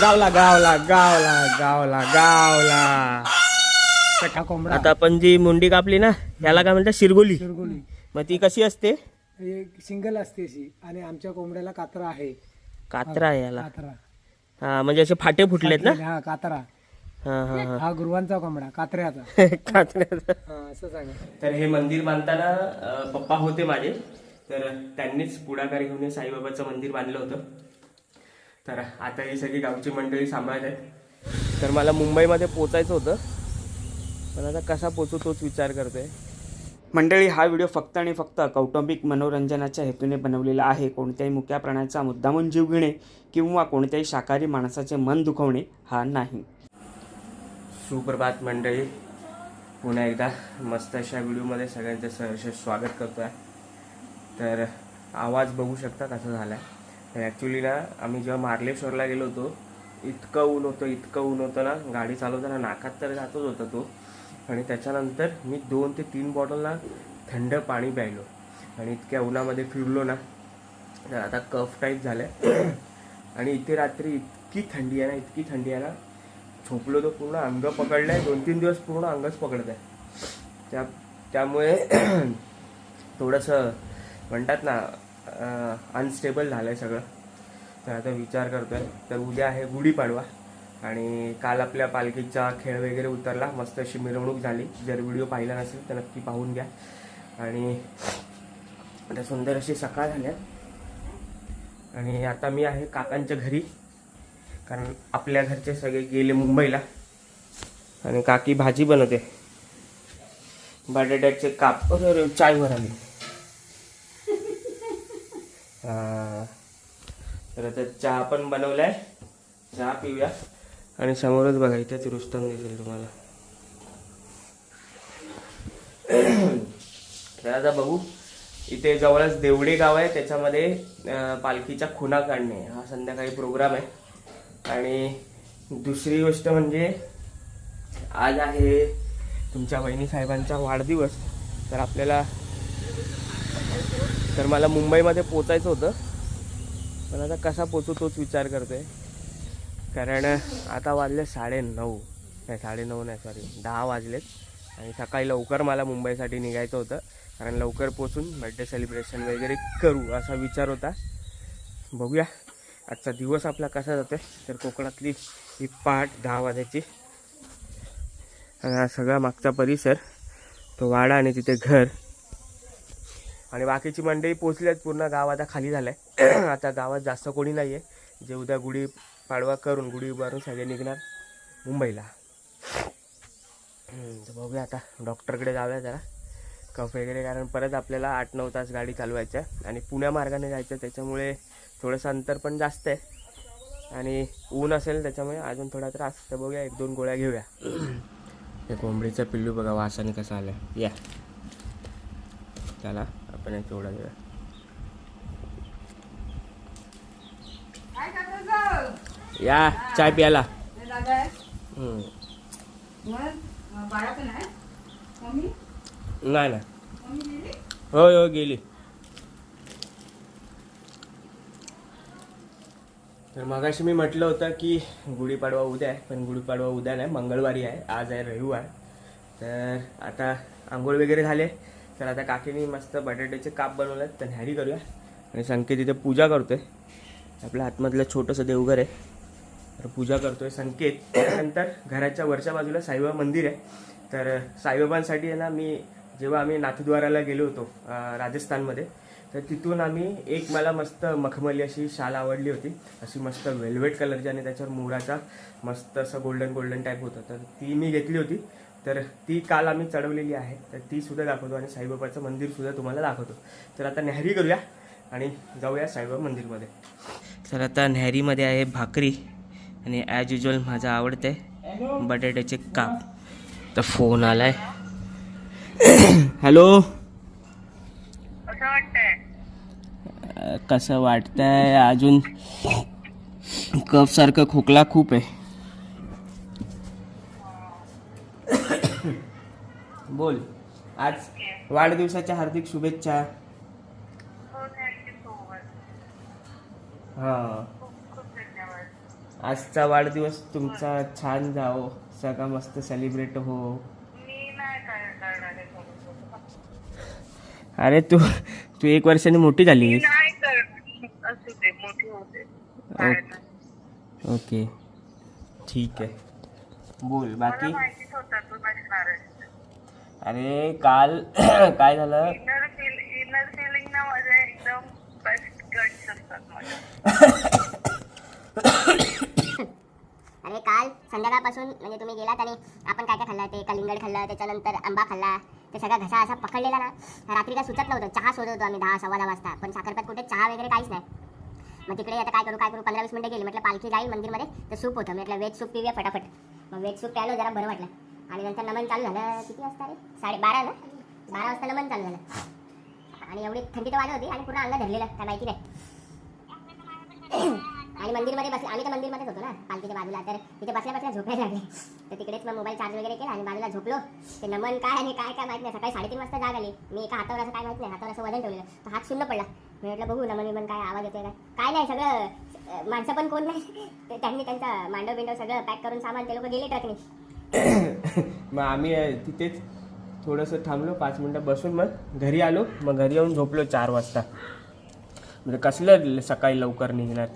गावला गावला गावला गावला गावला. आता आपण जी मुंडी कापली ना याला काय म्हणतात? शिरगोली. शिरगोली. मग ती कशी असते? एक सिंगल असते अशी आणि आमच्या कोंबड्याला कात्रा आहे. कात्रा आहे याला. कात्रा. हा म्हणजे असे फाटे फुटलेत ना? हा कात्रा. हा हा हा. हा गुरुवांचा कोंबडा कात्र्याचा. कात्र्याचं. हा असं सांगा. तर हे मंदिर बांधताना पप्पा होते माझे. तर त्यांनीच पुढाकार घेऊन हे साईबाबाचं मंदिर बांधलं होतं. तर आता ही सगळी गावची मंडळी सांभाळत आहेत. तर मला मुंबईमध्ये पोचायचं होतं. पण आता कसा पोचू तोच विचार करतोय. मंडळी हा व्हिडिओ फक्त आणि फक्त कौटुंबिक मनोरंजनाच्या हेतूने बनवलेला आहे. कोणत्याही मुक्या प्राण्याचा मुद्दामून जीव घेणे किंवा कोणत्याही शाकाहारी माणसाचे मन दुखवणे हा नाही. सुप्रभात मंडळी. पुन्हा एकदा मस्त अशा व्हिडिओमध्ये सगळ्यांचं सहर्ष स्वागत करतो आहे तर आवाज बघू शकता कसा झाला आहे तर ॲक्च्युली ना आम्ही जेव्हा मार्लेश्वरला गेलो होतो इतकं ऊन होतं इतकं ऊन होतं ना गाडी चालवताना नाकात तर जातच होता तो. आणि त्याच्यानंतर मी दोन ते तीन बॉटल ना थंड पाणी प्यायलो. आणि इतक्या उन्हामध्ये फिरलो ना तर आता कफ टाईप झालं आहे आणि इथे रात्री इतकी थंडी आहे ना इतकी थंडी आहे ना झोपलो तो पूर्ण अंग पकडलं आहे दोन तीन दिवस पूर्ण अंगच पकडत आहे. त्या त्यामुळे थोडंसं म्हणतात ना अनस्टेबल झालं आहे सगळं. तर आता विचार करतो आहे तर उद्या आहे गुढीपाडवा. आणि काल आपल्या पालखीचा खेळ वगैरे उतरला. मस्त अशी मिरवणूक झाली. जर व्हिडिओ पाहिला नसेल तर नक्की पाहून घ्या. आणि आता सुंदर अशी सकाळ झाल्या आणि आता मी आहे काकांच्या घरी. कारण आपल्या घरचे सगळे गेले मुंबईला. आणि काकी भाजी बनवते. बटाट्याचे काप. अरे चायवर आली तर आता चहा पण बनवलाय. चहा पिऊया. आणि समोरच बघा इथेच रुस्तम दिसेल तुम्हाला. तर आता बघू. इथे जवळच देवडे गाव आहे. त्याच्यामध्ये पालखीच्या खुणा काढणे. हा संध्याकाळी प्रोग्राम आहे. आणि दुसरी गोष्ट म्हणजे आज आहे तुमच्या वहिनी साहेबांचा वाढदिवस. तर आपल्याला तर मला मुंबईमध्ये पोचायचं होतं. पण आता कसा पोचू तोच विचार करते. कारण आता वाजले साडे नऊ नाही साडे नऊ नाही सॉरी दहा वाजलेत. आणि सकाळी लवकर मला मुंबईसाठी निघायचं होतं. कारण लवकर पोचून बड्डे सेलिब्रेशन वगैरे करू असा विचार होता. बघूया. आजचा दिवस आपला कसा जातोय? तर कोकणातली ही पहाट दहा वाजायची. हा सगळा मागचा परिसर तो वाडा आणि तिथे घर. आणि बाकीची मंडळी पोचली आहेत पूर्ण गाव आता खाली झालंय. आता गावात जास्त कोणी नाही आहे जे उद्या गुढी पाडवा करून गुढी उभारून सगळे निघणार मुंबईला. तर बघूया आता. डॉक्टरकडे जाऊया जरा. कफ वगैरे कारण परत आपल्याला आठ नऊ तास गाडी चालवायचं आहे आणि पुण्या मार्गाने जायचं त्याच्यामुळे थोडंसं अंतर पण जास्त आहे. आणि ऊन असेल त्याच्यामुळे अजून थोडा त्रास तर बघूया एक दोन गोळ्या घेऊया. हे कोंबडीचा पिल्लू बघा वासाने कसा आलाय. या. त्याला आपण एक गोळा घेऊया. या चाय प्यायला. हम्म. नाही नाही. होय हो गेली. तर मगाशी मी म्हटलं होतं की गुढीपाडवा उद्या आहे पण गुढीपाडवा उद्या नाही मंगळवारी आहे आज आहे रविवार. तर आता आंघोळ वगैरे झाले. तर आता काकीने मस्त बटाट्याचे काप बनवले तर न्यारी करूया. आणि संकेत इथे पूजा करतोय. आपल्या आतमधलं छोटंसं देवघर आहे. तर पूजा करतोय संकेत. नंतर घराच्या वरच्या बाजूला साईबाबा मंदिर आहे. तर साईबाबांसाठी आहे ना मी जेव्हा आम्ही नाथद्वाराला गेलो होतो राजस्थानमध्ये तर तिथून आम्ही एक मला मस्त मखमली अशी शाल आवडली होती. अशी मस्त वेल्वेट कलरची आणि त्याच्यावर मोराचा मस्त असं गोल्डन गोल्डन टाईप होतं. तर ती मी घेतली होती. तर ती काल आम्ही चढवलेली आहे. तर ती सुद्धा दाखवतो आणि साईबाबाचं मंदिर सुद्धा तुम्हाला दाखवतो. तर आता न्याहरी करूया आणि जाऊया साईबाबा मंदिरमध्ये. तर आता न्याहरीमध्ये आहे भाकरी आणि ॲज युजल माझं आवडते बटाट्याचे काप. तर फोन आला आहे हॅलो? कसं वाटतंय? अजून कफ सारखं खोकला खूप आहे. बोल. आज वाढदिवसाच्या हार्दिक शुभेच्छा. हो हा. आजचा वाढदिवस तुमचा छान जाओ सगळा मस्त सेलिब्रेट हो मी नाही काय करणार आहे सोबत. अरे तू तू एक वर्षाने मोठी झाली मी नाही करणार असू दे मोठी होते काय नाही. ओके. ठीक आहे. बोल मला बाकी? माहितीच होता तू नसणार आहे अरे काल काय झालं? इनर फील इनर फिलिंग ना माझे एकदम बेस्ट गट्स असतात माझे अरे काल संध्याकाळपासून म्हणजे तुम्ही गेलात आणि आपण काय काय खाल्लं? ते कलिंगड खाल्लं त्याच्यानंतर आंबा खाल्ला ते सगळा घसा असा पकडलेला ना रात्री काय सुचत नव्हतं. चहा शोधत होतो आम्ही दहा सव्वा दहा वाजता. पण साखरपात कुठे? चहा वगैरे काहीच नाही. मग तिकडे आता काय करू काय करू? पंधरा वीस मिनिटं गेली. म्हटलं पालखी जाईल मंदिरमध्ये तर सूप होतं. म्हटलं वेज सूप पिऊया फटाफट. मग वेज सूप प्यायलो जरा बरं वाटलं. आणि नंतर नमन चालू झालं. किती वाजता रे? साडे बारा ना? बारा वाजता नमन चालू झालं. आणि एवढी थंडी तर वाजत होती आणि पूर्ण अंग धरलेलं काय माहिती नाही. आणि मंदिरमध्ये बस आम्ही तर मंदिरमध्येच होतो ना पालखीच्या बाजूला. तर तिथे बसल्या बसल्या झोपायला लागले. तर तिकडेच मग मोबाईल चार्ज वगैरे केला आणि बाजूला झोपलो. ते नमन काय आणि काय काय माहीत नाही. सकाळी साडेतीन वाजता जाग आली. मी एका हातावर असं काय माहीत नाही हातावर असं वजन ठेवलेलं. तर हात शून्य पडला. मी म्हटलं बघू नमन विमन काय आवाज येतोय काय. काय नाही सगळं माणसं पण कोण नाही. त्यांनी त्यांचा मांडव बिंडव सगळं पॅक करून सामान ते लोक गेले ट्रकने. मग आम्ही तिथेच थोडंसं थांबलो पाच मिनटं बसून मग घरी आलो. मग घरी येऊन झोपलो चार वाजता. म्हणजे कसलं सकाळी लवकर निघणार?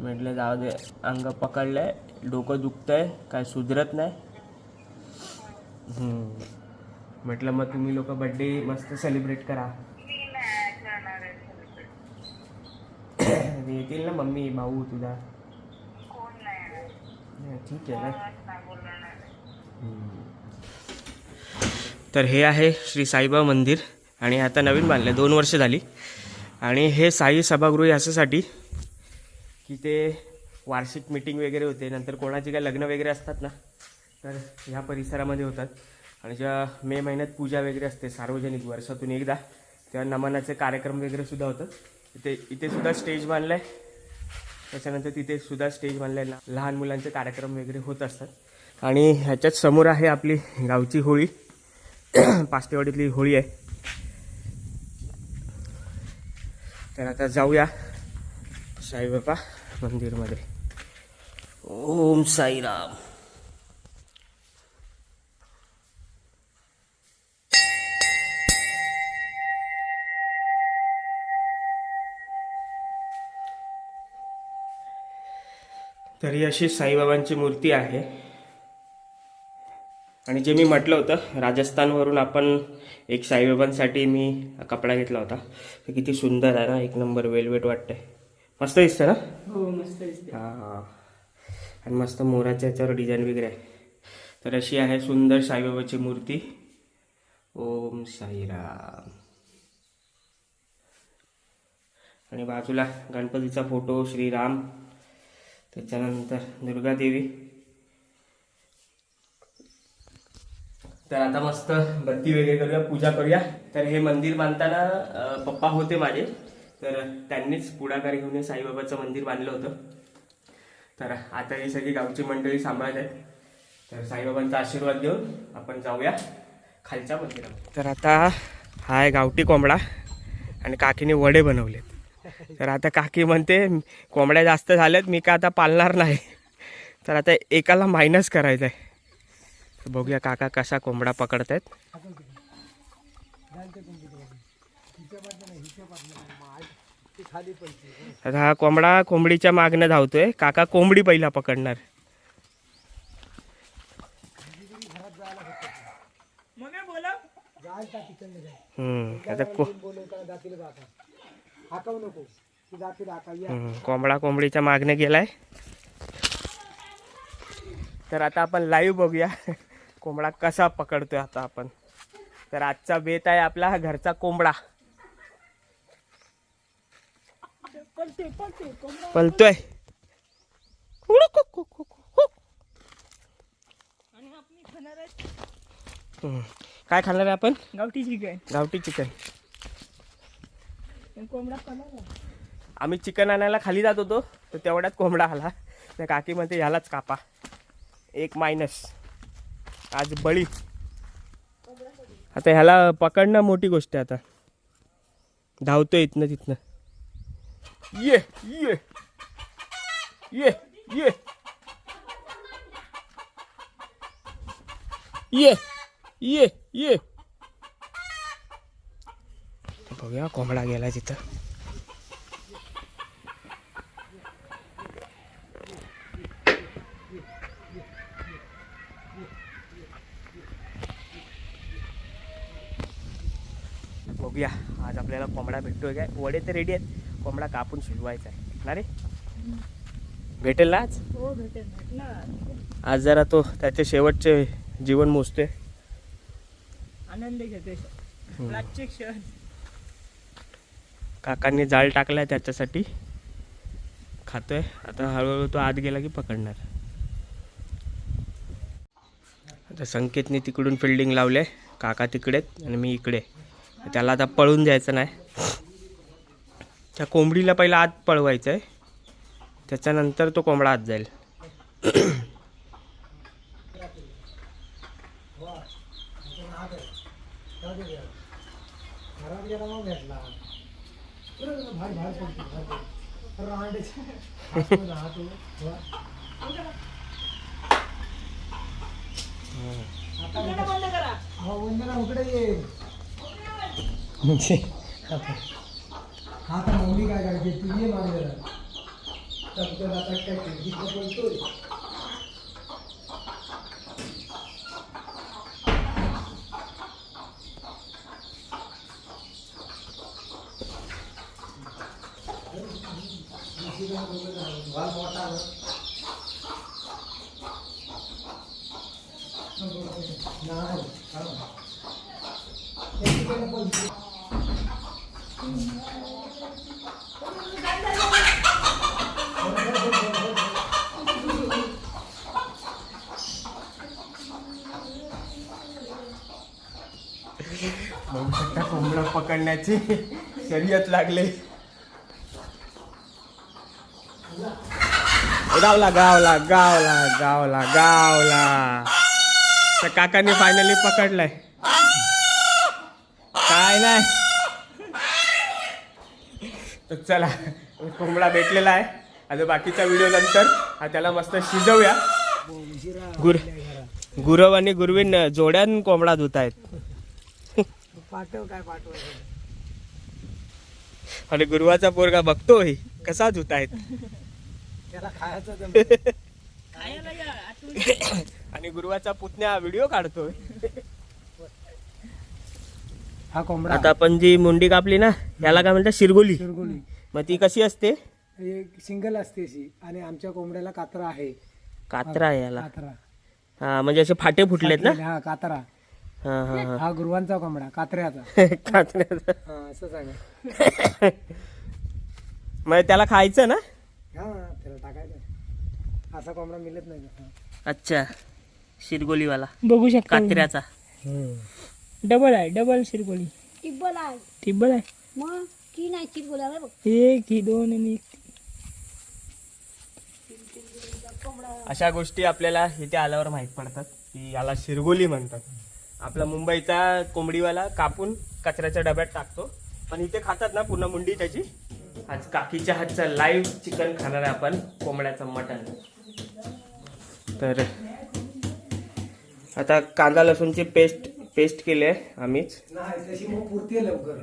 म्हटलं जाऊ दे अंग पकडलं आहे डोकं दुखतंय काय सुधरत नाही. म्हटलं मग तुम्ही लोक बड्डे मस्त सेलिब्रेट करा. येतील ना मम्मी भाऊ तुझा? ठीक आहे ना. तर हे आहे श्री साईबाबा मंदिर आणि आता नवीन बांधलं दोन वर्ष झाली. आणि हे साई सभागृह याच्यासाठी की ते वार्षिक मीटिंग वगैरे होते. नंतर कोणाचे काय लग्न वगैरे असतात ना तर ह्या परिसरामध्ये होतात. आणि जेव्हा मे महिन्यात पूजा वगैरे असते सार्वजनिक वर्षातून एकदा तेव्हा नमनाचे कार्यक्रम वगैरे सुद्धा होतात. इथे इथे सुद्धा स्टेज बांधलं आहे त्याच्यानंतर तिथे सुद्धा स्टेज बांधलं आहे ना लहान मुलांचे कार्यक्रम वगैरे होत असतात. आणि ह्याच्यात समोर आहे आपली गावची होळी. पाचटेवाडीतली होळी आहे. तर आता जाऊया. साईबाबा मंदिरमध्ये ओम साईराम तर ही अशी साईबाबांची मूर्ती आहे. आणि जे मी म्हटलं होतं राजस्थानवरून आपण एक साईबाबांसाठी मी कपडा घेतला होता. तर किती सुंदर आहे ना एक नंबर वेलवेट वाटतंय. मस्त दिसतं ना? हो मस्त दिसते हां आणि मस्त मोराच्या याच्यावर डिझाईन वगैरे आहे. तर अशी आहे सुंदर साईबाबाची मूर्ती. ओम साईराम. आणि बाजूला गणपतीचा फोटो श्रीराम. त्याच्यानंतर दुर्गादेवी. तर आता मस्त बत्ती वगैरे करूया पूजा करूया. तर हे मंदिर बांधताना पप्पा होते माझे. तर त्यांनीच पुढाकार घेऊन हे साईबाबाचं मंदिर बांधलं होतं. तर आता ही सगळी गावची मंडळी सांभाळत आहेत. तर साईबाबांचा आशीर्वाद घेऊन आपण जाऊया खालच्या मंदिरात तर आता हा आहे गावठी कोंबडा आणि काकीने वडे बनवलेत. तर आता काकी म्हणते कोंबड्या जास्त झाल्यात मी का आता पालणार नाही? तर आता एकाला मायनस करायचं आहे बघूया काका कसा कोंबडा पकडत आहेत आता हा कोंबडा कोंबडीच्या मागणं धावतोय. काका कोंबडी पहिला पकडणार. आता कोंबडा कोंबडीच्या मागणे गेलाय. तर आता आपण लाईव्ह बघूया. कोंबडा कसा पकडतोय आता आपण. तर आजचा बेत आहे आपला घरचा कोंबडा. पलतोय. हम्म. काय खाणार आहे आपण? गावठी चिकन. गावठी चिकन. कोंबडा खाणार आम्ही चिकन आणायला खाली जात होतो तर तेवढ्यात कोंबडा आला. त्या काकी म्हणते ह्यालाच कापा. एक मायनस आज बळी. आता ह्याला पकडणं मोठी गोष्ट आहे आता. धावतोय इथनं तिथनं. ये ये। ये ये। ये ये ये। बघूया कोंबडा गेला तिथं. बघूया आज आपल्याला कोंबडा भेटतोय काय? वडे तर रेडी आहेत. कोंबडा कापून शिजवायचा आहे. ना रे? भेटेल ना आज? हो भेटेल आज जरा तो त्याचे शेवटचे जीवन मोजतोय. आनंद क्षण. काकांनी जाळ टाकलाय त्याच्यासाठी. खातोय. आता हळूहळू तो आत गेला की पकडणार. आता संकेतने तिकडून फिल्डिंग लावले काका तिकडेत आणि मी इकडे. त्याला आता पळून जायचं नाही. त्या कोंबडीला पहिला आत पळवायचं आहे त्याच्यानंतर तो कोंबडा आत जाईल. हा आता मम्मी काय करायची? तू ये माझ्या घरात तर आता काय खिडकीत बोलतोय. बघू शकता कोंबडा पकडण्याची शर्यत लागले. गावला गावला गावला गावला गावला. तर काकांनी फायनली पकडलाय. काय नाही. तर चला कोंबडा भेटलेला आहे. आता बाकीचा व्हिडिओ नंतर हा त्याला मस्त शिजवूया. गुर गुरव आणि गुरवीन जोड्यान कोंबडा धुत आहेत पाठव काय पाठवायचं? आणि गुरुवाचा पोरगा बघतोय कसा धुत आहेत त्याला खायचं आणि गुरुवाचा पुतण्या व्हिडिओ काढतोय हा कोंबडा. आता आपण जी मुंडी कापली ना याला काय म्हणतात? शिरगोली. शिरगोली. मग ती कशी असते? एक सिंगल असते अशी आणि आमच्या कोंबड्याला कात्रा आहे. कात्रा आहे याला. कात्रा. हा म्हणजे असे फाटे फुटलेत ना? हा कात्रा. हा हा हा. हा गुरुवांचा कोंबडा कात्र्याचा. कात्र्याचं. हा असं सांगा. मग त्याला खायचं ना? हा त्याला टाकायचं. असा कोंबडा मिळत नाही हा. अच्छा. शिरगोलीवाला. बघू शकता. कात्र्याचा. डबल आहे डबल शिरगोली. टिब्बल आहे. टिब्बल आहे? मग की नाही टिब्बल आहे बघ. एक ही दोन आणि एक. अशा गोष्टी आपल्याला इथे आल्यावर माहीत पडतात की याला शिरगोली म्हणतात. आपला मुंबईचा कोंबडीवाला कापून कचऱ्याच्या डब्यात टाकतो. पण इथे खातात ना पूर्ण मुंडी त्याची? आज काकीच्या हातचा लाईव्ह चिकन खाणार आहे आपण कोंबड्याचं मटण. तर आता कांदा लसूणची पेस्ट पेस्ट केली आहे आम्हीच. लवकर.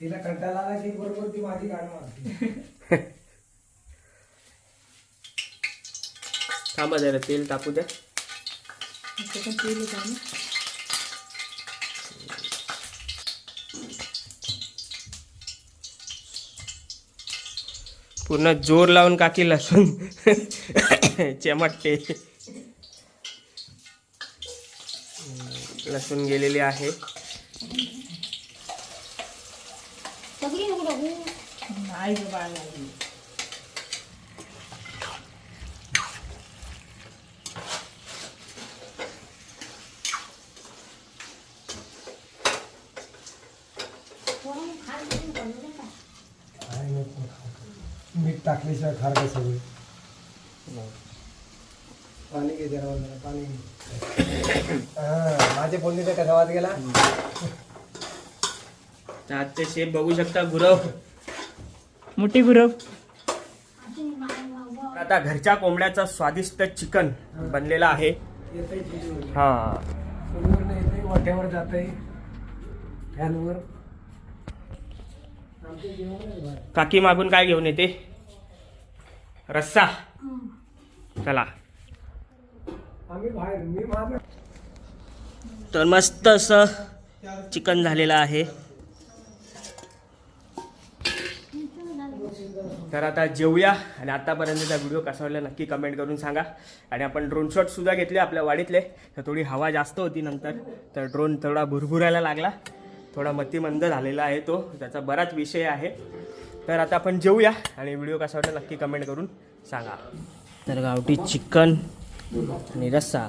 तिला कंटाळा की बरोबर ती माझी मारते. थांबा जरा तेल टाकू द्या. पूर्ण जोर लावून काकी लसूण. चमटते. लसूण गेलेली आहे. सगळी नको टाकू नाही ग बाळ नाही काय नको खाऊ. मीठ टाकल्याशिवाय खार काय सगळं पाणी घे जरा पाणी घे. हा, माझे फोडणीचा कसा वाद गेला तर आजचे शेफ बघू शकता गुरव. मोठी गुरव. आता घरच्या कोंबड्याचा स्वादिष्ट चिकन बनलेला आहे. येतंय चुलीवर. हा. चुलीवरनं येतंय वाट्यावर जातंय. फॅनवर. आमचं जेवण आहे बाहेर. काकी मागून काय घेऊन येते? रस्सा. चला. तर मस्त असं चिकन झालेलं आहे. तर आता जेवूया आणि आतापर्यंतचा व्हिडिओ कसा वाटला नक्की कमेंट करून सांगा. आणि आपण ड्रोन शॉटसुद्धा घेतले आपल्या वाडीतले. तर थोडी हवा जास्त होती नंतर. तर ड्रोन थोडा भुरभुरायला लागला. थोडा मतिमंद झालेला आहे तो. त्याचा बराच विषय आहे. तर आता आपण जेऊया आणि व्हिडिओ कसा वाटला नक्की कमेंट करून सांगा. तर गावठी चिकन आणि रस्सा.